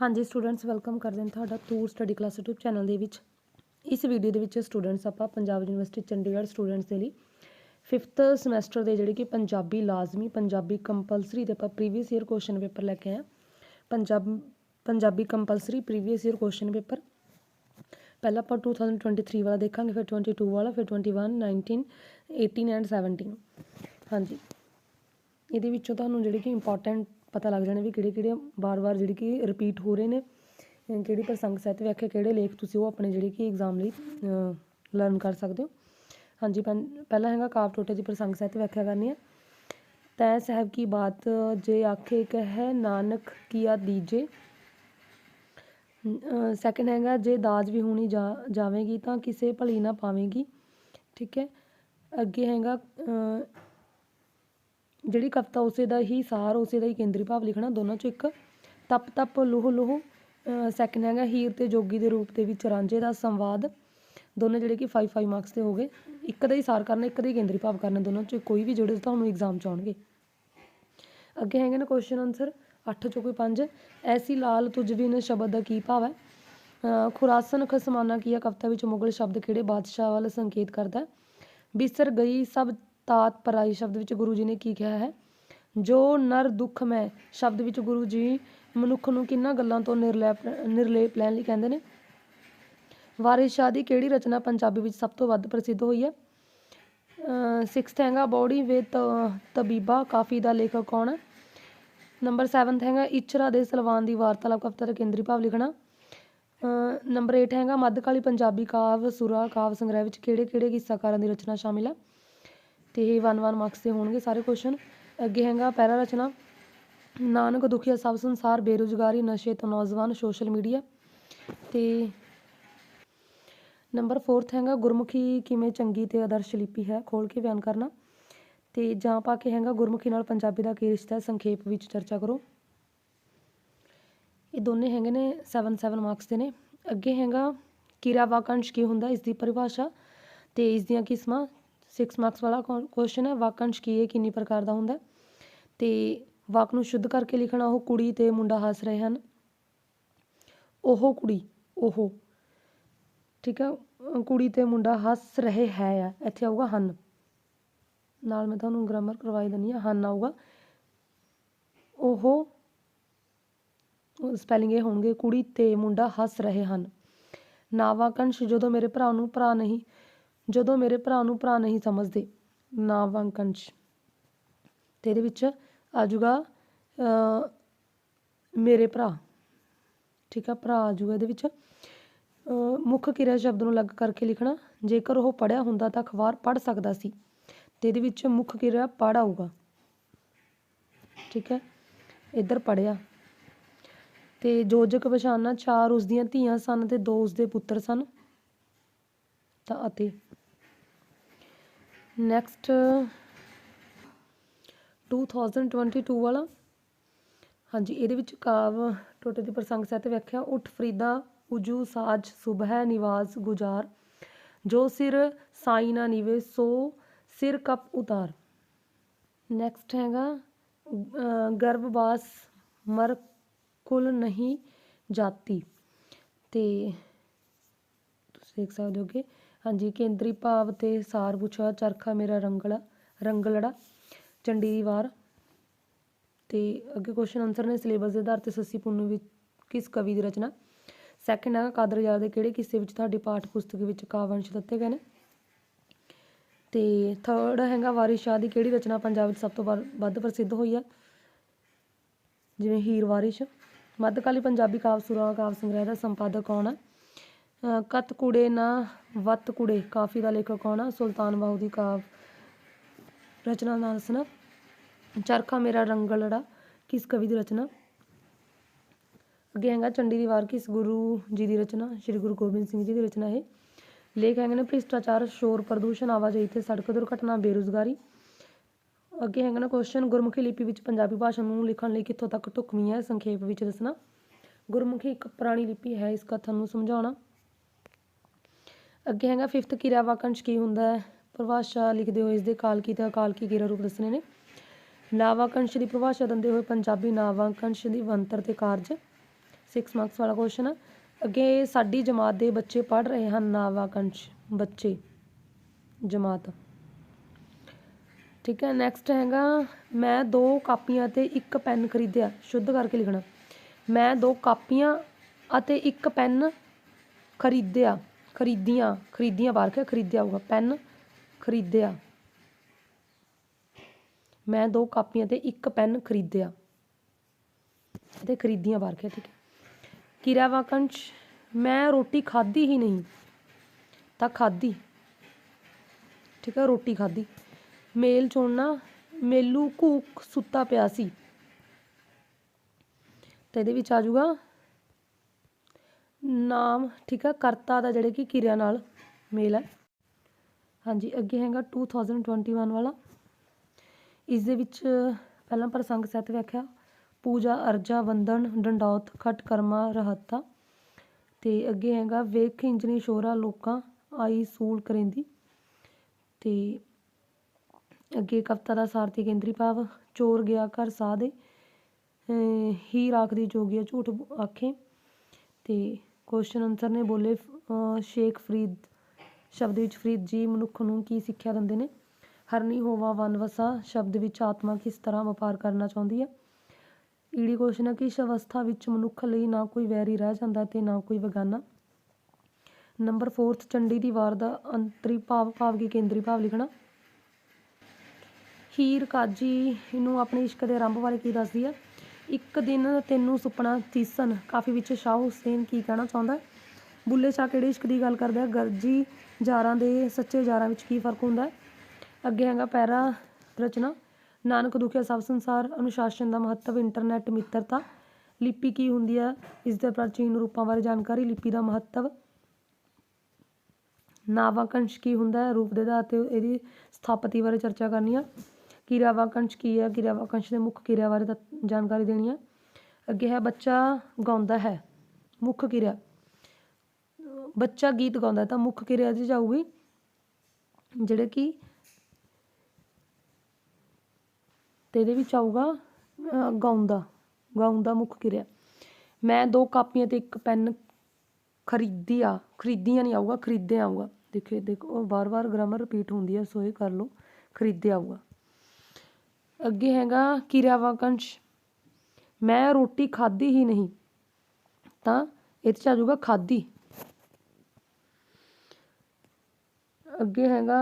ਹਾਂਜੀ students welcome ਕਰਦੇ ਹਾਂ ਤੁਹਾਡਾ tour study class YouTube channel ਦੇ ਵਿੱਚ। ਇਸ ਵੀਡੀਓ ਦੇ ਵਿੱਚ ਸਟੂਡੈਂਟਸ ਆਪਾਂ ਪੰਜਾਬ ਯੂਨੀਵਰਸਿਟੀ ਚੰਡੀਗੜ੍ਹ ਸਟੂਡੈਂਟਸ ਦੇ ਲਈ 5th ਸਮੈਸਟਰ ਦੇ ਜਿਹੜੇ ਕਿ ਪੰਜਾਬੀ ਲਾਜ਼ਮੀ, ਪੰਜਾਬੀ ਕੰਪਲਸਰੀ ਦੇ ਆਪਾਂ ਪ੍ਰੀਵੀਅਸ ਈਅਰ ਕੁਐਸਚਨ ਪੇਪਰ ਲੈ ਕੇ ਆਏ ਹਾਂ। Punjab, Punjabi compulsory previous year question paper ਪਹਿਲਾਂ ਆਪਾਂ 2023 ਵਾਲਾ ਦੇਖਾਂਗੇ, ਫਿਰ 22 ਵਾਲਾ, ਫਿਰ 21 19 18 ਐਂਡ 17 ਹਾਂਜੀ। ਇਹਦੇ ਵਿੱਚੋਂ ਤੁਹਾਨੂੰ ਜਿਹੜੇ ਕਿ ਇੰਪੋਰਟੈਂਟ ਪਤਾ ਲੱਗ ਜਾਣਾ ਵੀ ਕਿਹੜੇ ਕਿਹੜੇ ਵਾਰ-ਵਾਰ ਜਿਹੜੇ ਕਿ ਰਿਪੀਟ ਹੋ ਰਹੇ ਨੇ ਕਿਹੜੀ ਪ੍ਰਸੰਗ ਸਾਹਿਤ ਵਿਆਖਿਆ ਕਿਹੜੇ ਲੇਖ ਤੁਸੀਂ ਉਹ ਆਪਣੇ ਜਿਹੜੇ ਕਿ ਐਗਜ਼ਾਮ ਲਈ ਲਰਨ ਕਰ ਸਕਦੇ ਹੋ। ਹਾਂਜੀ ਪਹਿ- ਪਹਿਲਾ ਹੈਗਾ ਕਾਵ ਟੋਟੇ ਦੀ ਪ੍ਰਸੰਗ ਸਾਹਿਤ ਵਿਆਖਿਆ ਕਰਨੀ ਹੈ। ਤੈ ਸਾਹਿਬ ਕੀ ਬਾਤ, ਜੇ ਆਖੇ ਕਹਿ ਨਾਨਕ ਕੀਆ ਦੀਜੇ। ਸੈਕੰਡ ਹੈਗਾ, ਜੇ ਦਾਜ ਵੀ ਹੋਣੀ ਜਾ, ਜਾਵੇਗੀ ਤਾਂ ਕਿਸੇ ਭਲੀ ਨਾ ਪਾਵੇਗੀ। ਠੀਕ ਹੈ। ਅੱਗੇ ਹੈਗਾ ਜਿਹੜੀ ਕਵਿਤਾ ਉਸੇ ਦਾ ਹੀ ਸਾਰ, ਉਸੇ ਦਾ ਹੀ ਕੇਂਦਰੀ ਭਾਵ ਲਿਖਣਾ, ਦੋਨਾਂ ਚੋਂ ਇੱਕ ਤਪ ਤਪ ਲੋਹ ਲੋਹ ਸੈਕੰਡ ਹੈਗਾ ਹੀਰ ਤੇ ਜੋਗੀ ਦੇ ਰੂਪ ਦੇ ਵਿੱਚ ਰਾਂਝੇ ਦਾ ਸੰਵਾਦ। ਦੋਨੇ ਜਿਹੜੇ ਕਿ 5 5 ਮਾਰਕਸ ਦੇ ਹੋ ਗਏ। ਇੱਕ ਦਾ ਹੀ ਸਾਰ ਕਰਨਾ, ਇੱਕ ਦਾ ਹੀ ਕੇਂਦਰੀ ਭਾਵ ਕਰਨਾ, ਦੋਨਾਂ ਚੋਂ ਕੋਈ ਵੀ ਜਿਹੜੇ ਤੁਹਾਨੂੰ ਐਗਜ਼ਾਮ ਚ ਆਉਣਗੇ। ਅੱਗੇ ਹੈਗੇ ਨੇ ਕੁਐਸਚਨ ਆਨਸਰ 8 ਚੋਂ ਕੋਈ 5 ਐਸੀ ਲਾਲ ਤੁਝ ਬਿਨ ਸ਼ਬਦ ਦਾ ਕੀ ਭਾਵ ਹੈ? ਅਹ ਖੁਰਾਸਨ ਖਸਮਾਨਾ ਕੀ ਹੈ? ਕਵਿਤਾ ਵਿੱਚ ਮੁਗਲ ਸ਼ਬਦ ਕਿਹੜੇ ਬਾਦਸ਼ਾਹ ਵੱਲ ਸੰਕੇਤ ਕਰਦਾ ਹੈ? ਬਿਸਰ ਗਈ ਸਭ ਤਾਤ ਪਰਾਈ ਸ਼ਬਦ ਵਿੱਚ ਗੁਰੂ ਜੀ ਨੇ ਕੀ ਕਿਹਾ ਹੈ? ਜੋ ਨਰ ਦੁੱਖ ਮੈਂ, ਸ਼ਬਦ ਵਿੱਚ ਗੁਰੂ ਜੀ ਮਨੁੱਖ ਨੂੰ ਕਿੰਨਾ ਗੱਲਾਂ ਤੋਂ ਨਿਰਲੇਪ ਨਿਰਲੇਪ ਲੈਣ ਲਈ ਕਹਿੰਦੇ ਨੇ? ਵਾਰਿਸ ਸ਼ਾਹ ਦੀ ਕਿਹੜੀ ਰਚਨਾ ਪੰਜਾਬੀ ਵਿੱਚ ਸਭ ਤੋਂ ਵੱਧ ਪ੍ਰਸਿੱਧ ਹੋਈ ਹੈ? ਸਿਕਸਥ ਹੈਗਾ ਬੌੜੀ ਵੇ ਤਬੀਬਾ, ਕਾਫੀ ਦਾ ਲੇਖਕ ਕੌਣ ਹੈ? ਨੰਬਰ 7 ਹੈਗਾ ਇਚਰਾ ਦੇ ਸਲਵਾਨ ਦੀ ਵਾਰਤਾਲਾਪ ਕਵਿਤਾ ਦਾ ਕੇਂਦਰੀ ਭਾਵ ਲਿਖਣਾ। ਨੰਬਰ 8 ਹੈਗਾ, ਮੱਧਕਾਲੀ ਪੰਜਾਬੀ ਕਾਵ, ਸੁਰਾ ਕਾਵ ਸੰਗ੍ਰਹਿ ਵਿੱਚ ਕਿਹੜੇ ਕਿਹੜੇ ਕਿੱਸਾਕਾਰਾਂ ਦੀ ਰਚਨਾ ਸ਼ਾਮਿਲ ਹੈ? ਤੇ ਇਹ 1 1 ਮਾਰਕਸ ਦੇ ਹੋਣਗੇ ਸਾਰੇ ਕੁਐਸਚਨ ਅੱਗੇ ਹੈਗਾ ਪਹਿਲਾ ਰਚਨਾ। ਨਾਨਕ ਦੁਖੀਆ ਸਭ ਸੰਸਾਰ ਬੇਰੁਜ਼ਗਾਰੀ, ਨਸ਼ੇ ਤੋਂ ਨੌਜਵਾਨ ਸੋਸ਼ਲ ਮੀਡੀਆ ਤੇ ਨੰਬਰ 4th ਹੈਗਾ, ਗੁਰਮੁਖੀ ਕਿਵੇਂ ਚੰਗੀ ਤੇ ਆਦਰਸ਼ ਲਿਪੀ ਹੈ, ਖੋਲ ਕੇ ਬਿਆਨ ਕਰਨਾ। ਤੇ ਜਾਂ ਪਾ ਕੇ ਹੈਗਾ, ਗੁਰਮੁਖੀ ਨਾਲ ਪੰਜਾਬੀ ਦਾ ਕੀ ਰਿਸ਼ਤਾ ਹੈ, ਸੰਖੇਪ ਵਿੱਚ ਚਰਚਾ ਕਰੋ। ਇਹ ਦੋਨੇ ਹੈਗੇ ਨੇ 7 7 ਮਾਰਕਸ ਦੇ ਨੇ। ਅੱਗੇ ਹੈਗਾ ਕਿਰਾ ਵਾਕੰਸ਼ ਕੀ ਹੁੰਦਾ, ਇਸ ਦੀ ਪਰਿਭਾਸ਼ਾ ਤੇ ਇਸ ਦੀਆਂ ਕਿਸਮਾਂ। 6 ਮਾਰਕਸ ਵਾਲਾ ਕੁਐਸਚਨ ਹੈ। ਵਾਕੰਸ਼ ਕੀ ਹੈ? ਕਿੰਨੀ ਪ੍ਰਕਾਰ ਦਾ ਹੁੰਦਾ ਹੈ? ਤੇ ਵਾਕ ਨੂੰ ਸ਼ੁੱਧ ਕਰਕੇ ਲਿਖਣਾ, ਉਹ ਕੁੜੀ ਤੇ ਮੁੰਡਾ ਹੱਸ ਰਹੇ ਹਨ। ਉਹ ਕੁੜੀ, ਉਹ, ਠੀਕ ਹੈ ਕੁੜੀ ਤੇ ਮੁੰਡਾ ਹੱਸ ਰਹੇ ਹੈ। ਆ ਇੱਥੇ ਆਊਗਾ ਹਨ। ਨਾਲ ਮੈਂ ਤੁਹਾਨੂੰ ਗ੍ਰਾਮਰ ਕਰਵਾਈ ਦਿੰਦੀ ਆ ਹਨ ਆਊਗਾ। ਉਹ ਸਪੈਲਿੰਗ ਇਹ ਹੋਣਗੇ, ਕੁੜੀ ਤੇ ਮੁੰਡਾ ਹੱਸ ਰਹੇ ਹਨ। ਨਾਵਾਂਕੰਸ਼ ਜਦੋਂ ਮੇਰੇ ਭਰਾ ਨੂੰ ਭਰਾ ਨਹੀਂ ਜਦੋਂ ਮੇਰੇ ਭਰਾ ਨੂੰ ਭਰਾ ਨਹੀਂ ਸਮਝਦੇ। ਨਾਵਾਂਕੰਸ਼ ਤੇ ਇਹਦੇ ਵਿੱਚ ਆ ਜਾਊਗਾ ਮੇਰੇ ਭਰਾ। ਠੀਕ ਆ, ਭਰਾ ਆ ਜਾਊਗਾ ਇਹਦੇ ਵਿੱਚ। ਮੁੱਖ ਕਿਰਿਆ ਸ਼ਬਦ ਨੂੰ ਅਲੱਗ ਕਰਕੇ ਲਿਖਣਾ। ਜੇਕਰ ਉਹ ਪੜਿਆ ਹੁੰਦਾ ਤਾਂ ਅਖਬਾਰ ਪੜ ਸਕਦਾ ਸੀ। ਤੇ ਇਹਦੇ ਵਿੱਚ ਮੁੱਖ ਕਿਰਿਆ ਪੜ ਆਊਗਾ। ਠੀਕ ਹੈ, ਇੱਧਰ ਪੜਿਆ ਤੇ ਜੋਜਕ ਪਛਾਣਨਾ ਚਾਰ ਉਸ ਦੀਆਂ ਧੀਆਂ ਸਨ ਤੇ ਦੋ ਉਸ ਦੇ ਪੁੱਤਰ ਸਨ। ਤਾਂ ਅਤੇ। ਨੈਕਸਟ 2022 ਵਾਲਾ। ਹਾਂਜੀ, ਇਹਦੇ ਵਿੱਚ ਕਾਵ, ਟੋਟੇ ਦੀ ਪ੍ਰਸੰਗ ਸਹਿਤ ਵਿਆਖਿਆ, ਉਠ ਫਰੀਦਾ, ਉਜੂ ਸਾਜ ਸੁਬਹ ਨਿਵਾਸ ਗੁਜ਼ਾਰ। ਜੋ ਸਿਰ ਸਾਈ ਨਾ ਨੀਵੇ, ਸੋ ਸਿਰ ਕਪ ਉਤਾਰ। ਨੈਕਸਟ ਹੈਗਾ ਗਰਭਵਾਸ ਮਰ ਕੁਲ ਨਹੀਂ ਜਾਤੀ। ਤੇ ਤੁਸੀਂ ਦੇਖ ਸਕਦੇ ਹੋ ਕਿ ਹਾਂਜੀ, ਕੇਂਦਰੀ ਭਾਵ ਤੇ ਸਾਰ ਪੁੱਛਿਆ ਚਰਖਾ ਮੇਰਾ ਰੰਗਲਾ, ਰੰਗਲੜਾ ਚੰਡੀ ਦੀ ਵਾਰ। ਤੇ ਅੱਗੇ ਕੁਐਸਚਨ ਆਨਸਰ ਨੇ ਸਿਲੇਬਸ ਦੇ ਆਧਾਰ ਤੇ ਸੱਸੀ ਪੁੰਨੂ ਵਿੱਚ ਕਿਸ ਕਵੀ ਦੀ ਰਚਨਾ? ਸੈਕਿੰਡ ਹੈਗਾ ਕਾਦਰ ਯਾਰ ਦੇ ਕਿਹੜੇ ਕਿੱਸੇ ਵਿੱਚ ਤੁਹਾਡੀ ਪਾਠ ਪੁਸਤਕ ਵਿੱਚ ਕਾਵੰਸ਼ ਦਿੱਤੇ ਗਏ ਨੇ? ਤੇ ਥਰਡ ਹੈਗਾ, ਵਾਰਿਸ ਸ਼ਾਹ ਦੀ ਕਿਹੜੀ ਰਚਨਾ ਪੰਜਾਬ ਵਿੱਚ ਸਭ ਤੋਂ ਵੱਧ- ਵੱਧ ਪ੍ਰਸਿੱਧ ਹੋਈ ਹੈ ਜਿਵੇਂ ਹੀਰ ਵਾਰਿਸ਼, ਮੱਧਕਾਲੀ ਪੰਜਾਬੀ ਕਾਵ ਸੁਰਾ, ਕਾਵ ਸੰਗ੍ਰਹਿ ਦਾ ਸੰਪਾਦਕ ਕੌਣ ਹੈ ਕਤ ਕੁੜੇ ਨਾ ਵਤ ਕੁੜੇ, ਕਾਫੀ ਦਾ ਲੇਖਕ ਕੌਣ ਹੈ ਸੁਲਤਾਨ ਬਾਹੂ ਦੀ ਕਾਵ ਰਚਨਾ ਦਾ ਦੱਸਣਾ ਚਰਖਾ ਮੇਰਾ ਰੰਗਲੜਾ ਕਿਸ ਕਵੀ ਦੀ ਰਚਨਾ? ਅੱਗੇ ਹੈਗਾ ਚੰਡੀ ਦੀ ਵਾਰ, ਕਿਸ ਗੁਰੂ ਜੀ ਦੀ ਰਚਨਾ? ਸ਼੍ਰੀ ਗੁਰੂ ਗੋਬਿੰਦ ਸਿੰਘ ਜੀ ਦੀ ਰਚਨਾ ਹੈ ਲੇਖ ਹੈਗੇ ਨੇ ਭ੍ਰਿਸ਼ਟਾਚਾਰ, ਸ਼ੋਰ, ਪ੍ਰਦੂਸ਼ਣ, ਆਵਾਜਾਈ ਤੇ ਸੜਕ ਦੁਰਘਟਨਾ, ਬੇਰੁਜ਼ਗਾਰੀ। ਅੱਗੇ ਹੈਗਾ ਨਾ ਕੁਐਸਚਨ ਗੁਰਮੁਖੀ ਲਿਪੀ ਵਿੱਚ ਪੰਜਾਬੀ ਭਾਸ਼ਾ ਨੂੰ ਲਿਖਣ ਲਈ ਕਿੱਥੋਂ ਤੱਕ ਢੁਕਵੀਂ ਹੈ? ਸੰਖੇਪ ਵਿੱਚ ਦੱਸਣਾ। ਗੁਰਮੁਖੀ ਇੱਕ ਪੁਰਾਣੀ ਲਿਪੀ ਹੈ, ਇਸ ਕਥਨ ਨੂੰ ਸਮਝਾਉਣਾ। ਅੱਗੇ ਹੈਗਾ ਫਿਫਥ ਕਿਰਿਆ ਵਾਕੰਸ਼ ਕੀ ਹੁੰਦਾ ਹੈ? ਪਰਿਭਾਸ਼ਾ ਲਿਖਦੇ ਹੋਏ ਇਸ ਦੇ ਕਾਲਕੀ ਤੇ ਅਕਾਲਕੀ ਕਿਰਿਆ ਰੂਪ ਦੱਸਣੇ ਨੇ। ਨਾਵਾਕੰਸ਼ ਦੀ ਪਰਿਭਾਸ਼ਾ ਦਿੰਦੇ ਹੋਏ ਪੰਜਾਬੀ ਨਾਵਾਕੰਸ਼ ਦੀ ਬਣਤਰ ਤੇ ਕਾਰਜ। 6 ਮਾਰਕਸ ਵਾਲਾ ਕੁਐਸਚਨ ਹੈ ਅੱਗੇ ਸਾਡੀ ਜਮਾਤ ਦੇ ਬੱਚੇ ਪੜ੍ਹ ਰਹੇ ਹਨ ਨਾਵਾਕੰਸ਼ ਬੱਚੇ, ਜਮਾਤ। ਠੀਕ ਹੈ ਨੈਕਸਟ ਹੈਗਾ, ਮੈਂ ਦੋ ਕਾਪੀਆਂ ਤੇ ਇੱਕ ਪੈਨ ਖਰੀਦਿਆ, ਸ਼ੁੱਧ ਕਰਕੇ ਲਿਖਣਾ। ਮੈਂ ਦੋ ਕਾਪੀਆਂ ਅਤੇ ਇੱਕ ਪੈਨ ਖਰੀਦਿਆ। ਖਰੀਦੀਆਂ ਖਰੀਦੀਆਂ ਬਾਹਰ ਕੇ ਖਰੀਦਿਆ ਹੋਊਗਾ ਪੈਨ ਖਰੀਦਿਆ। ਮੈਂ ਦੋ ਕਾਪੀਆਂ ਤੇ ਇੱਕ ਪੈਨ ਖਰੀਦਿਆ ਤੇ ਖਰੀਦੀਆਂ ਬਾਹਰ ਕੇ, ਠੀਕ ਹੈ। ਕਿਰਿਆ ਮੈਂ ਰੋਟੀ ਖਾਧੀ ਹੀ ਨਹੀਂ, ਤਾਂ ਖਾਧੀ, ਠੀਕ ਹੈ, ਰੋਟੀ ਖਾਧੀ। ਮੇਲ ਚੁਣਨਾ, ਮੇਲੂ ਘੂਕ ਸੁੱਤਾ ਪਿਆ ਸੀ, ਤੇ ਇਹਦੇ ਵਿੱਚ ਆ ਜਾਊਗਾ ਨਾਮ, ਠੀਕ ਹੈ ਕਰਤਾ ਦਾ ਜਿਹੜੇ ਕਿ ਕਿਰਿਆ ਨਾਲ ਮੇਲ ਹੈ। ਹਾਂਜੀ, ਅੱਗੇ ਹੈਗਾ 2021 ਵਾਲਾ। ਇਸ ਦੇ ਵਿੱਚ ਪਹਿਲਾਂ ਪ੍ਰਸੰਗ ਸਹਿਤ ਵਿਆਖਿਆ, ਪੂਜਾ, ਅਰਜਾ, ਵੰਦਨ, ਡੰਡੌਤ, ਖਟ, ਕਰਮਾ, ਰਹਤਾ। ਤੇ ਅੱਗੇ ਹੈਗਾ ਵੇਖ ਇੰਜਨੀ ਸ਼ੋਰਾ, ਲੋਕਾਂ, ਆਈ, ਸੂਲ, ਕਰਿੰਦੀ। ਤੇ ਅੱਗੇ ਕਵਿਤਾ ਦਾ ਸਾਰਥੀ ਕੇਂਦਰੀ ਭਾਵ, ਚੋਰ ਗਿਆ ਘਰ ਸਾਹ ਦੇ ਹੀ ਰਾਖਦੀ ਜੋਗੀਆ ਝੂਠ ਆਖੇ। ਤੇ ਕੁਐਸਚਨ ਆਨਸਰ ਨੇ ਬੋਲੇ ਸ਼ੇਖ ਫਰੀਦ, ਸ਼ਬਦ ਵਿੱਚ ਫਰੀਦ ਜੀ, ਮਨੁੱਖ ਨੂੰ ਕੀ ਸਿੱਖਿਆ ਦਿੰਦੇ ਨੇ? ਹਰਨੀ ਹੋਵਾ ਵਨਵਸਾ ਸ਼ਬਦ ਵਿੱਚ ਆਤਮਾ ਕਿਸ ਤਰ੍ਹਾਂ ਵਪਾਰ ਕਰਨਾ ਚਾਹੁੰਦੀ ਹੈ? ਈੜੀ ਕੁਐਸਚਨ ਹੈ ਕਿ ਇਸ ਅਵਸਥਾ ਵਿੱਚ ਮਨੁੱਖ ਲਈ ਨਾ ਕੋਈ ਵੈਰੀ ਰਹਿ ਜਾਂਦਾ ਤੇ ਨਾ ਕੋਈ ਵਗਾਨਾ ਨੰਬਰ 4th ਚੰਡੀ ਦੀ ਵਾਰ ਦਾ ਅੰਤਰੀ ਭਾਵ ਭਾਵ ਕੀ ਕੇਂਦਰੀ ਭਾਵ ਲਿਖਣਾ? ਹੀਰ ਕਾਜੀ ਨੂੰ ਆਪਣੇ ਇਸ਼ਕ ਦੇ ਆਰੰਭ ਬਾਰੇ ਕੀ ਦੱਸਦੀ ਹੈ? ਇੱਕ ਦਿਨ ਤੈਨੂੰ ਸੁਪਨਾ ਤੀਸਨ ਕਾਫੀ ਵਿੱਚ ਸ਼ਾਹ ਹੁਸੈਨ ਕੀ ਕਹਿਣਾ ਚਾਹੁੰਦਾ? ਹੈ? ਬੁੱਲੇ ਸ਼ਾਹ ਕਿਹੜੇ ਇਸ਼ਕ ਦੀ ਗੱਲ ਕਰਦਾ ਹੈ? ਗਰਜੀ ਯਾਰਾਂ ਦੇ ਸੱਚੇ ਯਾਰਾਂ ਵਿੱਚ ਕੀ ਫ਼ਰਕ ਹੁੰਦਾ ਅੱਗੇ ਹੈਗਾ ਪੈਰਾ ਰਚਨਾ। ਨਾਨਕ ਦੁਖਿਆ ਸਭ ਸੰਸਾਰ, ਅਨੁਸ਼ਾਸਨ ਦਾ ਮਹੱਤਵ ਇੰਟਰਨੈਟ ਮਿੱਤਰਤਾ। ਲਿਪੀ ਕੀ ਹੁੰਦੀ ਹੈ? ਇਸ ਦੇ ਪ੍ਰਾਚੀਨ ਰੂਪਾਂ ਬਾਰੇ ਜਾਣਕਾਰੀ। ਲਿਪੀ ਦਾ ਮਹੱਤਵ। ਨਾਵਾਕੰਸ਼ ਕੀ ਹੁੰਦਾ ਹੈ? ਰੂਪ ਦੇ ਆਧਾਰ ਤੇ ਇਹਦੀ ਸਥਾਪਤੀ ਬਾਰੇ ਚਰਚਾ ਕਰਨੀ ਆ। ਕਿਰਿਆ ਵਾਕੰਸ਼ ਕੀ ਹੈ? ਕਿਰਿਆ ਵਾਕੰਸ਼ ਦੇ ਮੁੱਖ ਕਿਰਿਆ ਬਾਰੇ ਤਾਂ ਜਾਣਕਾਰੀ ਦੇਣੀ ਹੈ ਅੱਗੇ ਹੈ ਬੱਚਾ ਗਾਉਂਦਾ ਹੈ ਮੁੱਖ ਕਿਰਿਆ ਬੱਚਾ ਗੀਤ ਗਾਉਂਦਾ ਹੈ ਤਾਂ ਮੁੱਖ ਕਿਰਿਆ ਦੀ ਜਾਊਗੀ ਜਿਹੜੇ ਕਿ ਤੇ ਇਹਦੇ ਵਿੱਚ ਆਊਗਾ ਅਹ, ਗਾਉਂਦਾ ਗਾਉਂਦਾ ਮੁੱਖ ਕਿਰਿਆ। ਮੈਂ ਦੋ ਕਾਪੀਆਂ ਤੇ ਇੱਕ ਪੈਨ ਖਰੀਦਿਆ ਖਰੀਦੀਆਂ ਨਹੀਂ ਆਊਗਾ ਖਰੀਦਿਆ ਆਊਗਾ। ਦੇਖੇ ਦੇਖੋ ਉਹ ਵਾਰ-ਵਾਰ ਗ੍ਰਾਮਰ ਰਿਪੀਟ ਹੁੰਦੀ ਹੈ ਸੋ ਇਹ ਕਰ ਲਓ ਖਰੀਦਿਆ ਆਊਗਾ। ਅੱਗੇ ਹੈਗਾ ਕਿਰਿਆ ਵਾਕੰਸ਼ ਮੈਂ ਰੋਟੀ ਖਾਧੀ ਹੀ ਨਹੀਂ, ਤਾਂ ਇਹ 'ਚ ਆ ਜਾਊਗਾ ਖਾਧੀ। ਅੱਗੇ ਹੈਗਾ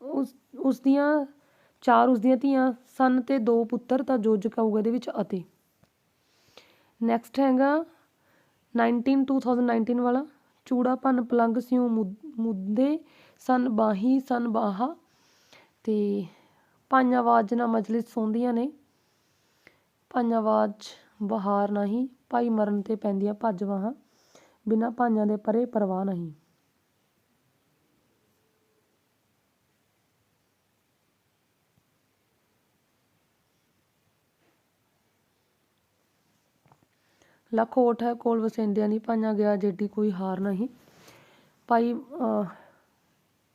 ਉਸ ਉਸ ਦੀਆਂ, ਚਾਰ ਉਸ ਦੀਆਂ ਧੀਆਂ, ਸਨ ਤੇ ਦੋ ਪੁੱਤਰ, ਤਾਂ ਜੋਜਕ ਆਊਗਾ ਇਹਦੇ ਵਿੱਚ ਅਤੇ। ਨੈਕਸਟ ਹੈਗਾ 19 2019 ਵਾਲਾ। ਚੂੜਾ, ਭੰਨ, ਪਲੰਗ, ਸਿਉ ਮੁੱਦੇ, ਸਨ ਬਾਹੀ, ਸਨ ਬਾਹਾ। ਤੇ ਪਾਈਆਂ ਆਵਾਜ਼ ਨਾ ਮਜਲਿਸ ਸੌਂਦੀਆਂ ਨੇ ਪਾਈਆਂ ਆਵਾਜ਼ ਬਹਾਰ ਨਹੀਂ ਭਾਈ ਮਰਨ ਤੇ ਪੈਂਦੀਆਂ ਭੱਜ ਵਾਹਾਂ ਬਿਨਾਂ ਭਾਈਆਂ ਦੇ ਪਰੇ ਪਰਵਾਹ ਨਹੀਂ। ਲੱਖ ਓਠ ਹੈ ਕੋਲ ਵਸੈਂਦਿਆਂ ਦੀ ਪਾਈਆਂ ਗਿਆ ਜੇਡੀ ਕੋਈ ਹਾਰ ਨਹੀਂ। ਭਾਈ ਅਹ,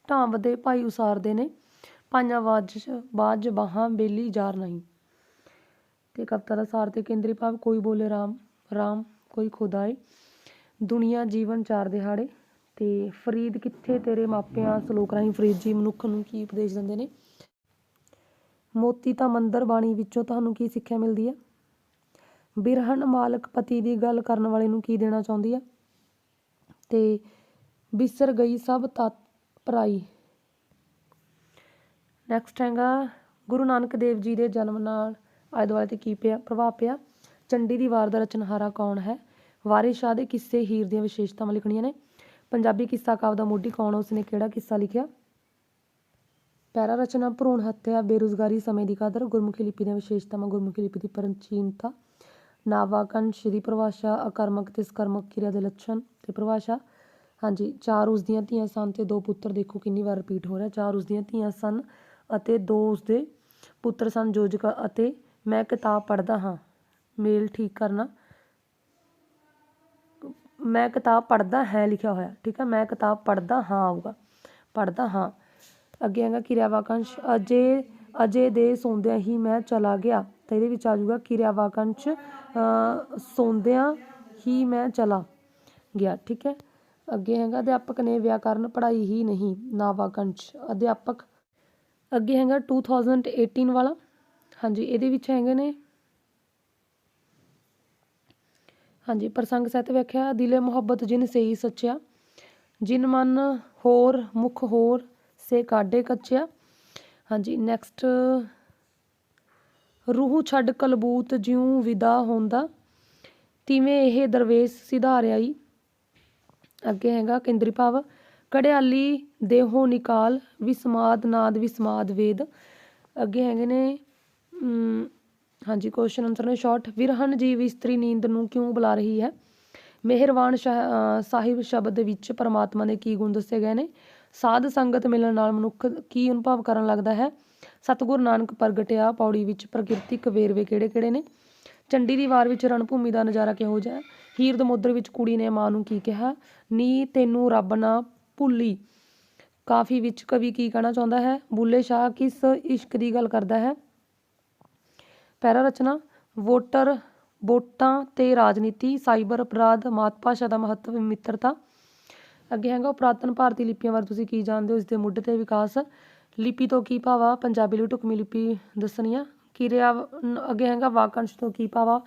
ਢਾਂਵਦੇ ਭਾਈ ਉਸਾਰਦੇ ਨੇ। ਪਾਈਆਂ ਵਾਜ ਬਾਜ ਬਾਹਾਂ, ਬੇਲੀ, ਜਾਰ ਨਹੀਂ। ਤੇ ਕਵਿਤਾ ਦਾ ਸਾਰ ਤੇ ਕੇਂਦਰੀ ਭਾਵ ਕੋਈ ਬੋਲੇ ਰਾਮ ਰਾਮ ਕੋਈ ਖੁਦਾਏ। ਦੁਨੀਆ ਜੀਵਨ ਚਾਰ ਦਿਹਾੜੇ। ਤੇ ਫਰੀਦ ਕਿੱਥੇ ਤੇਰੇ ਮਾਪਿਆਂ, ਸ਼ਲੋਕ ਰਾਹੀਂ ਫਰੀਦ ਜੀ ਮਨੁੱਖ ਨੂੰ ਕੀ ਉਪਦੇਸ਼ ਦਿੰਦੇ ਨੇ? ਮੋਤੀ ਤਾਂ ਮੰਦਰ ਬਾਣੀ ਵਿੱਚੋਂ ਤੁਹਾਨੂੰ ਕੀ ਸਿੱਖਿਆ ਮਿਲਦੀ ਹੈ ਬਿਰਹਨ ਮਾਲਕ ਪਤੀ ਦੀ ਗੱਲ ਕਰਨ ਵਾਲੇ ਨੂੰ ਕੀ ਦੇਣਾ ਚਾਹੁੰਦੀ ਹੈ ਤੇ ਬਿਸਰ ਗਈ ਸਭ ਤਤ ਪਰਾਈ। ਨੈਕਸਟ ਹੈਗਾ ਗੁਰੂ ਨਾਨਕ ਦੇਵ ਜੀ ਦੇ ਜਨਮ ਨਾਲ ਆਲੇ ਦੁਆਲੇ ਤੇ ਕੀ ਪਿਆ, ਪ੍ਰਭਾਵ ਪਿਆ? ਚੰਡੀ ਦੀ ਵਾਰ ਦਾ ਰਚਨਹਾਰਾ ਕੌਣ ਹੈ? ਵਾਰਿਸ ਸ਼ਾਹ ਦੇ ਕਿੱਸੇ ਹੀਰ ਦੀਆਂ ਵਿਸ਼ੇਸ਼ਤਾਵਾਂ ਲਿਖਣੀਆਂ ਨੇ। ਪੰਜਾਬੀ ਕਿੱਸਾ ਕਾਵਿ ਦਾ ਮੋਢੀ ਕੌਣ, ਉਸਨੇ ਕਿਹੜਾ ਕਿੱਸਾ ਲਿਖਿਆ? ਪੈਰਾ ਰਚਨਾ, ਭਰੂਣ ਹੱਤਿਆ, ਬੇਰੁਜ਼ਗਾਰੀ ਸਮੇਂ ਦੀ ਕਦਰ, ਗੁਰਮੁਖੀ ਲਿਪੀ ਦੀਆਂ ਵਿਸ਼ੇਸ਼ਤਾਵਾਂ, ਗੁਰਮੁਖੀ ਲਿਪੀ ਦੀ ਪ੍ਰਾਚੀਨਤਾ ਨਾਵਾਕਨ, ਸ਼੍ਰੀ ਪਰਿਭਾਸ਼ਾ ਅਕਰਮਕ ਤੇ ਸਕਰਮਕ ਕਿਰਿਆ ਦੇ ਲੱਛਣ ਤੇ ਪਰਿਭਾਸ਼ਾ ਹਾਂਜੀ, ਚਾਰ ਉਸ ਦੀਆਂ ਧੀਆਂ ਸਨ ਤੇ ਦੋ ਪੁੱਤਰ, ਦੇਖੋ ਕਿੰਨੀ ਵਾਰ ਰਿਪੀਟ ਹੋ ਰਿਹਾ। ਚਾਰ ਉਸ ਦੀਆਂ ਧੀਆਂ ਸਨ ਅਤੇ ਦੋ ਉਸਦੇ ਪੁੱਤਰ ਸਨ ਯੋਜਕਾ ਅਤੇ ਮੈਂ ਕਿਤਾਬ ਪੜ੍ਹਦਾ ਹਾਂ। ਮੇਲ ਠੀਕ ਕਰਨਾ। ਮੈਂ ਕਿਤਾਬ ਪੜ੍ਹਦਾ ਹੈ ਲਿਖਿਆ ਹੋਇਆ। ਠੀਕ ਹੈ ਮੈਂ ਕਿਤਾਬ ਪੜ੍ਹਦਾ ਹਾਂ ਆਊਗਾ। ਪੜ੍ਹਦਾ ਹਾਂ। ਅੱਗੇ ਹੈਗਾ ਕਿਰਿਆ ਵਾਕੰਸ਼ ਅਜੇ ਅਜੇ ਦੇ ਸੌਂਦਿਆਂ ਹੀ ਮੈਂ ਚਲਾ ਗਿਆ ਤਾਂ ਇਹਦੇ ਵਿੱਚ ਆ ਜਾਊਗਾ ਕਿਰਿਆ ਵਾਕੰਸ਼ ਅ, ਸੌਂਦਿਆਂ ਹੀ ਮੈਂ ਚਲਾ ਗਿਆ। ਠੀਕ ਹੈ। ਅੱਗੇ ਹੈਗਾ ਅਧਿਆਪਕ ਨੇ ਵਿਆਕਰਨ ਪੜ੍ਹਾਈ ਹੀ ਨਹੀਂ ਨਾਵਾਕੰਸ਼। ਅਧਿਆਪਕ ਅੱਗੇ ਹੈਗਾ 2018 ਵਾਲਾ। ਹਾਂਜੀ, ਇਹਦੇ ਵਿੱਚ ਹੈਗੇ ਨੇ। ਹਾਂਜੀ, ਪ੍ਰਸੰਗ ਸਹਿਤ ਵਿਆਖਿਆ, ਦਿਲੇ ਮੁਹੱਬਤ ਜਿਨ ਸਹੀ ਸੱਚਿਆ, ਜਿਨ ਮਨ ਹੋਰ ਮੁਖ ਹੋਰ ਸੇ ਕਾਢੇ ਕੱਚਿਆ। ਹਾਂਜੀ ਨੈਕਸਟ ਰੂਹ ਛੱਡ ਕਲਬੂਤ ਜਿਉ ਵਿਦਾ ਹੁੰਦਾ, ਤਿਵੇਂ ਇਹ ਦਰਵੇਸ਼ ਸਿਧਾਰਿਆਈ ਅੱਗੇ ਹੈਗਾ ਕੇਂਦਰੀ ਭਾਵ ਕੜਿਆਲੀ ਦੇਹੋ ਨਿਕਾਲ, ਵਿਸਮਾਦ ਨਾਦ, ਵਿਸਮਾਦ ਵੇਦ। ਅੱਗੇ ਹੈਗੇ ਨੇ ਹਾਂਜੀ ਕੁਐਸਚਨ ਆਨਸਰ ਨੇ ਸ਼ਾਰਟ ਵਿਰਹਨ ਜੀਵ ਇਸਤਰੀ ਨੀਂਦ ਨੂੰ ਕਿਉਂ ਬੁਲਾ ਰਹੀ ਹੈ? ਮਿਹਰਬਾਨ ਸਾਹਿਬ ਸ਼ਬਦ ਵਿੱਚ ਪਰਮਾਤਮਾ ਦੇ ਕੀ ਗੁਣ ਦੱਸੇ ਗਏ ਨੇ? ਸਾਧ ਸੰਗਤ ਮਿਲਣ ਨਾਲ ਮਨੁੱਖ ਕੀ ਅਨੁਭਵ ਕਰਨ ਲੱਗਦਾ ਹੈ? ਸਤਿਗੁਰੂ ਨਾਨਕ ਪ੍ਰਗਟਿਆ ਪੌੜੀ ਵਿੱਚ ਪ੍ਰਕਿਰਤਿਕ ਵੇਰਵੇ ਕਿਹੜੇ ਕਿਹੜੇ ਨੇ? ਚੰਡੀ ਦੀ ਵਾਰ ਵਿੱਚ ਰਣਭੂਮੀ ਦਾ ਨਜ਼ਾਰਾ ਕਿਹੋ ਜਿਹਾ ਹੈ? ਹੀਰ ਦਮੋਦਰ ਵਿੱਚ ਕੁੜੀ ਨੇ ਮਾਂ ਨੂੰ ਕੀ ਕਿਹਾ? ਨੀ ਤੈਨੂੰ ਰੱਬ ਨਾ ਭੁੱਲੀ। ਕਾਫੀ ਵਿੱਚ ਕਵੀ ਕੀ ਕਹਿਣਾ ਚਾਹੁੰਦਾ ਹੈ? ਬੁੱਲੇ ਸ਼ਾਹ ਕਿਸ ਇਸ਼ਕ ਦੀ ਗੱਲ ਕਰਦਾ ਹੈ? ਪੈਰਾ ਰਚਨਾ, ਵੋਟਰ ਵੋਟਾਂ ਤੇ ਰਾਜਨੀਤੀ, ਸਾਈਬਰ ਅਪਰਾਧ, ਮਾਤ ਭਾਸ਼ਾ ਦਾ ਮਹੱਤਵ, ਮਿੱਤਰਤਾ। ਅੱਗੇ ਹੈਗਾ ਪੁਰਾਤਨ ਭਾਰਤੀ ਲਿਪੀਆਂ ਬਾਰੇ ਤੁਸੀਂ ਕੀ ਜਾਣਦੇ ਹੋ? ਇਸ ਦੇ ਮੁੱਢ ਤੇ ਵਿਕਾਸ। ਲਿਪੀ ਤੋਂ ਕੀ ਭਾਵਾ? ਪੰਜਾਬੀ ਲਈ ਢੁਕਵੀਂ ਲਿਪੀ ਦੱਸਣੀ ਦੱਸਣੀਆਂ ਕਿਰਿਆ ਅੱਗੇ ਹੈਗਾ ਵਾਕੰਸ਼ ਤੋਂ ਕੀ ਭਾਵਾ?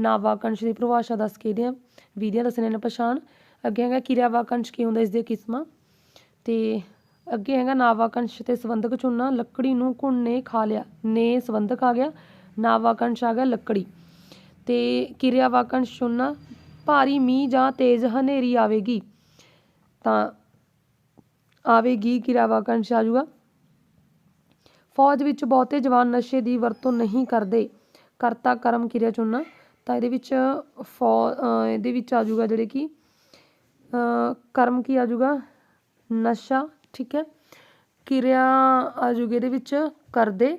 ਨਾ ਵਾਕੰਸ਼ ਦੀ ਪਰਿਭਾਸ਼ਾ ਦੱਸ ਕੇ ਇਹਦੀਆਂ ਵਿਧੀਆਂ ਦੱਸਣੀਆਂ ਨੇ ਪਛਾਣ। ਅੱਗੇ ਹੈਗਾ ਕਿਰਿਆ ਵਾਕੰਸ਼ ਕੀ ਹੁੰਦਾ? ਇਸ ਦੀਆਂ ਕਿਸਮਾਂ। ਤੇ ਅੱਗੇ ਹੈਗਾ ਨਾਵਾਕੰਸ਼ ਤੇ ਸੰਬੰਧਕ ਚੁਣਨਾ ਲੱਕੜੀ ਨੂੰ ਘੁਣ ਨੇ ਖਾ ਲਿਆ, ਨੇ ਸੰਬੰਧਕ ਆ ਗਿਆ, ਨਾਵਾਕੰਸ਼ ਆ ਗਿਆ ਲੱਕੜੀ। ਤੇ ਕਿਰਿਆ ਵਾਕੰਸ਼ ਚੁਣਨਾ ਭਾਰੀ ਮੀਂਹ ਜਾਂ ਤੇਜ਼ ਹਨੇਰੀ ਆਵੇਗੀ, ਤਾਂ ਆਵੇਗੀ ਕਿਰਿਆ ਵਾਕੰਸ਼ ਆ ਜਾਊਗਾ। ਫੌਜ ਵਿੱਚ ਬਹੁਤੇ ਜਵਾਨ ਨਸ਼ੇ ਦੀ ਵਰਤੋਂ ਨਹੀਂ ਕਰਦੇ, ਕਰਤਾ ਕਰਮ ਕਿਰਿਆ ਚੁਣਨਾ ਤਾਂ ਇਹਦੇ ਵਿੱਚ ਫੌ ਇਹਦੇ ਵਿੱਚ ਆ ਜਾਊਗਾ ਜਿਹੜੇ ਕਿ ਕਰਮ ਕੀ ਆ ਜਾਊਗਾ ਨਸ਼ਾ, ਠੀਕ ਹੈ, ਕਿਰਿਆ ਆ ਜਾਊਗੀ ਇਹਦੇ ਵਿੱਚ ਕਰਦੇ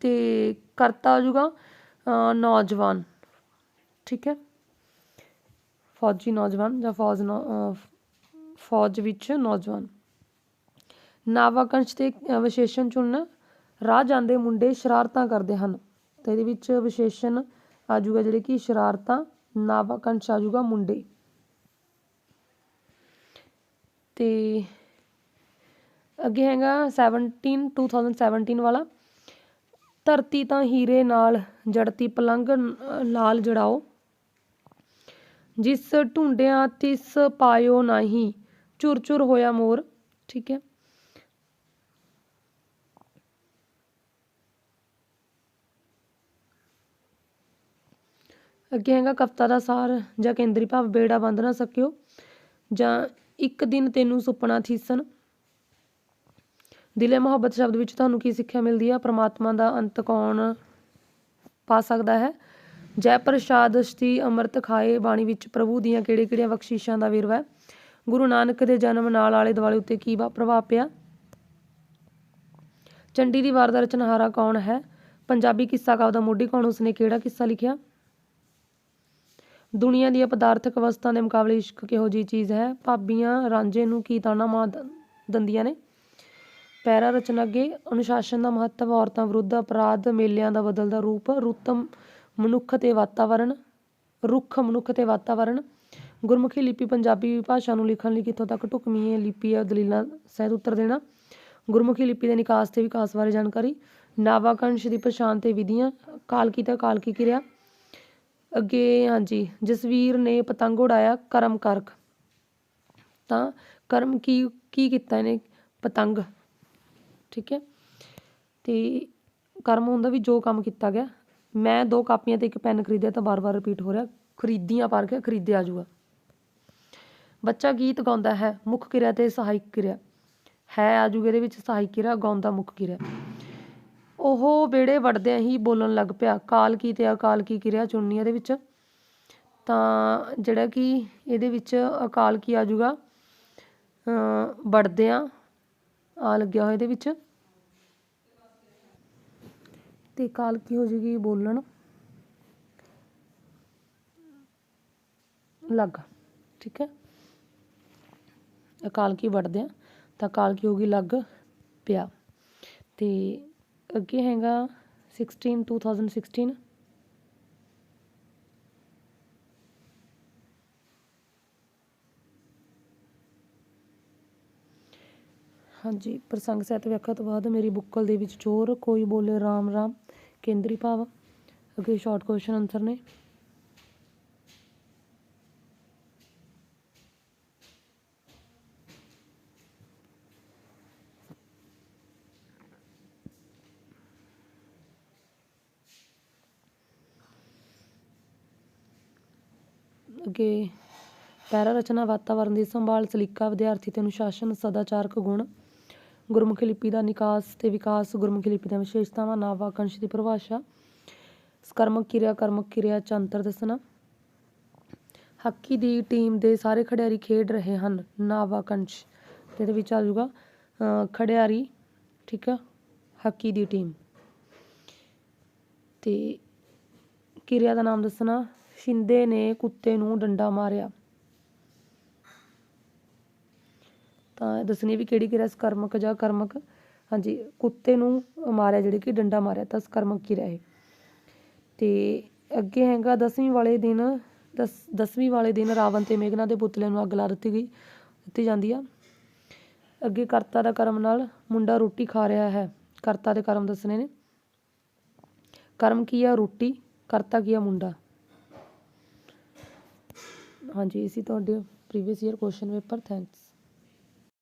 ਤੇ ਕਰਤਾ ਆ ਜਾਊਗਾ ਨੌਜਵਾਨ, ਠੀਕ ਹੈ, ਫੌਜੀ ਨੌਜਵਾਨ ਜਾਂ ਫੌਜ ਨੌ- ਫੌਜ ਵਿੱਚ ਨੌਜਵਾਨ। ਨਾਵਾਕੰਸ਼ ਤੇ ਵਿਸ਼ੇਸ਼ਣ ਚੁਣਨਾ, ਰਾਹ ਜਾਂਦੇ ਮੁੰਡੇ ਸ਼ਰਾਰਤਾਂ ਕਰਦੇ ਹਨ, ਤੇ ਇਹਦੇ ਵਿੱਚ ਵਿਸ਼ੇਸ਼ਣ ਆ ਜਾਊਗਾ ਜਿਹੜੇ ਕਿ ਸ਼ਰਾਰਤਾਂ, ਨਾਵਾਕੰਸ਼ ਆ ਜਾਊਗਾ ਮੁੰਡੇ। ਤੇ ਅੱਗੇ ਹੈਗਾ 17 2017 ਵਾਲਾ। ਧਰਤੀ ਤਾਂ ਹੀਰੇ ਨਾਲ, ਜੜਤੀ ਪਲੰਗ ਲਾਲ ਜੜਾਓ। ਜਿਸ ਢੂੰਡਿਆਂ ਤਿਸ ਪਾਇਓ ਨਹੀਂ ਚੁਰ ਚੁਰ ਹੋਇਆ ਮੋਰ, ਠੀਕ ਹੈ। ਅੱਗੇ ਹੈਗਾ ਕਵਿਤਾ ਦਾ ਸਾਰ, ਜਾਂ ਕੇਂਦਰੀ ਭਾਵ ਬੇੜਾ ਬੰਦ ਨਾ ਸਕਿਓ, ਜਾਂ ਇੱਕ ਦਿਨ ਤੈਨੂੰ ਸੁਪਨਾ ਥੀਸਣ। ਦਿਲੇ ਮੁਹੱਬਤ ਸ਼ਬਦ ਵਿੱਚ ਤੁਹਾਨੂੰ ਕੀ ਸਿੱਖਿਆ ਮਿਲਦੀ ਹੈ? ਪ੍ਰਮਾਤਮਾ ਦਾ ਅੰਤ ਕੌਣ ਪਾ ਸਕਦਾ ਹੈ? ਜੈ ਪ੍ਰਸ਼ਾਦ ਸ਼੍ਰੀ ਅੰਮ੍ਰਿਤ ਖਾਏ ਬਾਣੀ ਵਿੱਚ ਪ੍ਰਭੂ ਦੀਆਂ ਕਿਹੜੇ ਕਿਹੜੀਆਂ ਬਖਸ਼ਿਸ਼ਾਂ ਦਾ ਵੇਰਵਾ ਹੈ? ਗੁਰੂ ਨਾਨਕ ਦੇ ਜਨਮ ਨਾਲ ਆਲੇ ਦੁਆਲੇ ਉੱਤੇ ਕੀ ਵਾ- ਪ੍ਰਭਾਵ ਪਿਆ? ਚੰਡੀ ਦੀ ਵਾਰ ਦਾ ਰਚਨਹਾਰਾ ਕੌਣ ਹੈ? ਪੰਜਾਬੀ ਕਿੱਸਾ ਕਾਵਿ ਦਾ ਮੋਢੀ ਕੌਣ ਉਸਨੇ ਕਿਹੜਾ ਕਿੱਸਾ ਲਿਖਿਆ? ਦੁਨੀਆ ਦੀਆਂ ਪਦਾਰਥਕ ਵਸਤਾਂ ਦੇ ਮੁਕਾਬਲੇ ਇਸ਼ਕ ਕਿਹੋ ਜੀ ਚੀਜ਼ ਹੈ? ਭਾਬੀਆਂ ਰਾਂਝੇ ਨੂੰ ਕੀ ਤਾਣਾ ਮਾਰ ਦ- ਦਿੰਦੀਆਂ ਨੇ? ਪੈਰਾ ਰਚਨਾ ਅੱਗੇ ਅਨੁਸ਼ਾਸਨ ਦਾ ਮਹੱਤਵ ਔਰਤਾਂ ਵਿਰੁੱਧ ਅਪਰਾਧ, ਮੇਲਿਆਂ ਦਾ ਬਦਲਦਾ ਰੂਪ ਰੁੱਤਮ ਮਨੁੱਖ ਤੇ ਵਾਤਾਵਰਣ, ਰੁੱਖ ਮਨੁੱਖ ਤੇ ਵਾਤਾਵਰਣ। ਗੁਰਮੁਖੀ ਲਿਪੀ ਪੰਜਾਬੀ ਭਾਸ਼ਾ ਨੂੰ ਲਿਖਣ ਲਈ ਕਿੱਥੋਂ ਤੱਕ ਢੁਕਵੀਂ ਹੈ ਲਿਪੀ ਹੈ ਦਲੀਲਾਂ ਸਹਿਤ ਉੱਤਰ ਦੇਣਾ। ਗੁਰਮੁਖੀ ਲਿਪੀ ਦੇ ਨਿਕਾਸ ਤੇ ਵਿਕਾਸ ਬਾਰੇ ਜਾਣਕਾਰੀ। ਨਾਵਾਕੰਸ਼ ਦੀ ਪਛਾਣ ਤੇ ਵਿਧੀਆਂ। ਕਾਲਕੀ ਤੇ ਕਾਲਕੀ ਕਿਰਿਆ? ਅੱਗੇ, ਹਾਂਜੀ, ਜਸਵੀਰ ਨੇ ਪਤੰਗ ਉਡਾਇਆ, ਕਰਮ ਕਰਕ। ਤਾਂ ਕਰਮ ਕੀ ਕੀ ਕੀਤਾ ਇਹਨੇ? ਪਤੰਗ। ਠੀਕ ਹੈ? ਤੇ ਕਰਮ ਹੁੰਦਾ ਵੀ ਜੋ ਕੰਮ ਕੀਤਾ ਗਿਆ। ਮੈਂ ਦੋ ਕਾਪੀਆਂ ਤੇ ਇੱਕ ਪੈਨ ਖਰੀਦਿਆ ਤਾਂ ਬਾਰ-ਬਾਰ ਰਿਪੀਟ ਹੋ ਰਿਹਾ। ਖਰੀਦੀਆਂ ਪਰ ਕੇ ਖਰੀਦਿਆ ਆ ਬੱਚਾ ਗੀਤ ਗਾਉਂਦਾ ਹੈ, ਮੁੱਖ ਕਿਰਿਆ ਤੇ ਸਹਾਇਕ ਕਿਰਿਆ। ਹੈ ਆਜੂਗਾ ਇਹਦੇ ਵਿੱਚ ਸਹਾਇਕ ਕਿਰਿਆ ਗਾਉਂਦਾ ਮੁੱਖ ਕਿਰਿਆ। ਉਹ ਵਿਹੜੇ ਵੜਦਿਆਂ ਹੀ ਬੋਲਣ ਲੱਗ ਪਿਆ, ਕਾਲ ਕੀ ਤੇ ਅਕਾਲ ਕੀ ਕਿਰਿਆ ਚੁਣਨੀ ਇਹਦੇ ਵਿੱਚ। ਤਾਂ ਜਿਹੜਾ ਕਿ ਇਹਦੇ ਵਿੱਚ ਅਕਾਲ ਕੀ ਆਜੂਗਾ ਵੜਦਿਆਂ ਆ ਲੱਗਿਆ ਹੋਇਆ ਇਹਦੇ ਵਿੱਚ। ਤੇ ਕਾਲ ਕੀ ਹੋ ਜੂਗੀ? ਬੋਲਣ। ਲੱਗ। ਠੀਕ ਹੈ। ਅਕਾਲ ਕੀ ਵੜਦਿਆਂ ਤਾਂ ਕਾਲ ਕੀ ਹੋਗੀ ਲੱਗ ਪਿਆ। ਤੇ ਅੱਗੇ ਹੈਗਾ 16 2016 ਹਾਂਜੀ, ਪ੍ਰਸੰਗ ਸਹਿਤ ਵਿਆਖਿਆ ਤੋਂ ਬਾਅਦ ਮੇਰੀ ਬੁੱਕਲ ਦੇ ਵਿੱਚ ਚੋਰ, ਕੋਈ ਬੋਲੇ ਰਾਮ ਰਾਮ, ਕੇਂਦਰੀ ਭਾਵ। ਅੱਗੇ ਸ਼ਾਰਟ ਕੁਐਸਚਨ ਆਨਸਰ ਨੇ। ਅੱਗੇ, ਪੈਰਾ ਰਚਨਾ ਵਾਤਾਵਰਣ ਦੀ ਸੰਭਾਲ, ਸਲੀਕਾ ਵਿਦਿਆਰਥੀ ਤੇ ਅਨੁਸ਼ਾਸਨ ਸਦਾਚਾਰਕ ਗੁਣ। ਗੁਰਮੁਖੀ ਲਿਪੀ ਦਾ ਨਿਕਾਸ ਤੇ ਵਿਕਾਸ, ਗੁਰਮੁਖੀ ਲਿਪੀ ਦੀਆਂ ਵਿਸ਼ੇਸ਼ਤਾਵਾਂ, ਨਾਂਵ ਵਾਕੰਸ਼ ਦੀ ਪਰਿਭਾਸ਼ਾ, ਸਕਰਮਕ ਕਿਰਿਆ, ਕਰਮਕ ਕਿਰਿਆ ਚ ਅੰਤਰ ਦੱਸਣਾ। ਹਾਕੀ ਦੀ ਟੀਮ ਦੇ ਸਾਰੇ ਖਿਡਾਰੀ ਖੇਡ ਰਹੇ ਹਨ, ਨਾਂਵ ਵਾਕੰਸ਼ ਤੇ ਇਹਦੇ ਵਿੱਚ ਆ ਜਾਊਗਾ ਖਿਡਾਰੀ, ਠੀਕ ਆ, ਹਾਕੀ ਦੀ ਟੀਮ। ਤੇ ਕਿਰਿਆ ਦਾ ਨਾਮ ਦੱਸਣਾ, ਸ਼ਿੰਦੇ ਨੇ ਕੁੱਤੇ ਨੂੰ ਡੰਡਾ ਮਾਰਿਆ। ਤਾਂ ਦੱਸਣੀ ਵੀ ਕਿਹੜੀ ਕਿਰਿਆ ਸਕਰਮਕ ਜਾਂ ਕਰਮਕ। ਹਾਂਜੀ, ਕੁੱਤੇ ਨੂੰ ਮਾਰਿਆ, ਜਿਹੜੇ ਕਿ ਡੰਡਾ ਮਾਰਿਆ, ਤਾਂ ਸਕਰਮਕ ਕਿਰਿਆ ਹੈ ਤੇ ਅੱਗੇ ਹੈਗਾ ਦਸਵੀਂ ਵਾਲੇ ਦਿਨ, ਦਸ, ਦਸਵੀਂ ਵਾਲੇ ਦਿਨ ਰਾਵਣ ਤੇ ਮੇਘਨਾ ਦੇ ਪੁਤਲੇ ਨੂੰ ਅੱਗ ਲਾ ਦਿੱਤੀ ਗਈ, ਦਿੱਤੀ ਜਾਂਦੀ ਆ। ਅੱਗੇ ਕਰਤਾ ਦਾ ਕਰਮ ਨਾਲ ਮੁੰਡਾ ਰੋਟੀ ਖਾ ਰਿਹਾ ਹੈ। ਕਰਤਾ ਦੇ ਕਰਮ ਦੱਸਣੇ ਨੇ। ਕਰਮ ਕੀ ਆ? ਰੋਟੀ। ਕਰਤਾ ਕੀ ਆ? ਮੁੰਡਾ। ਹਾਂਜੀ, ਇਸੀ ਤੁਹਾਡੇ previous year question paper thanks